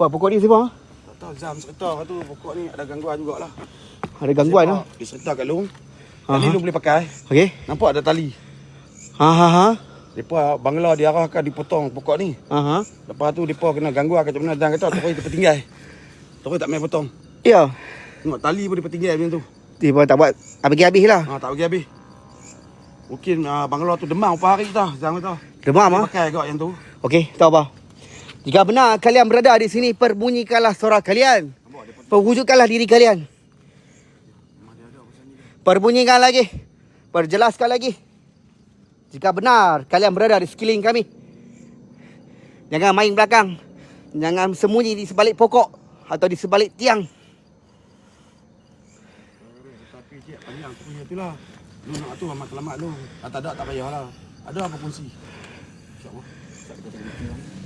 Apa pokok ni siapa? Tak tahu Zam serta tu pokok ni ada gangguan jugalah. Ada gangguan ah. Dia serta kat long. Tali Aha. long boleh pakai. Okey. Nampak ada tali. Ha ha ha. Depa bangla diarahkan dipotong pokok ni. Ha ha. Lepas tu depa kena gangguan macam mana dan kata tokoi tertinggal. Tokoi tak main potong. Ya. Tengok tali pun dia tertinggal macam tu. Pun tak buat habis-habis lah. Ha tak bagi habis. Mungkin uh, bangla tu demam berapa hari tau. Zam kata. Demam Dia ah. Pakai kau yang tu. Okey, tahu apa? Jika benar kalian berada di sini, perbunyikanlah suara kalian. Perwujudkanlah diri kalian. Perbunyikan lagi. Perjelaskan lagi. Jika benar kalian berada di sekeliling kami. Jangan main belakang. Jangan sembunyi di sebalik pokok atau di sebalik tiang. Tapi cik panjang tu punya. Lu nak tu amat selamat lu. Ah, tak ada tak payahlah. Ada apa kunci? InsyaAllah. Tak.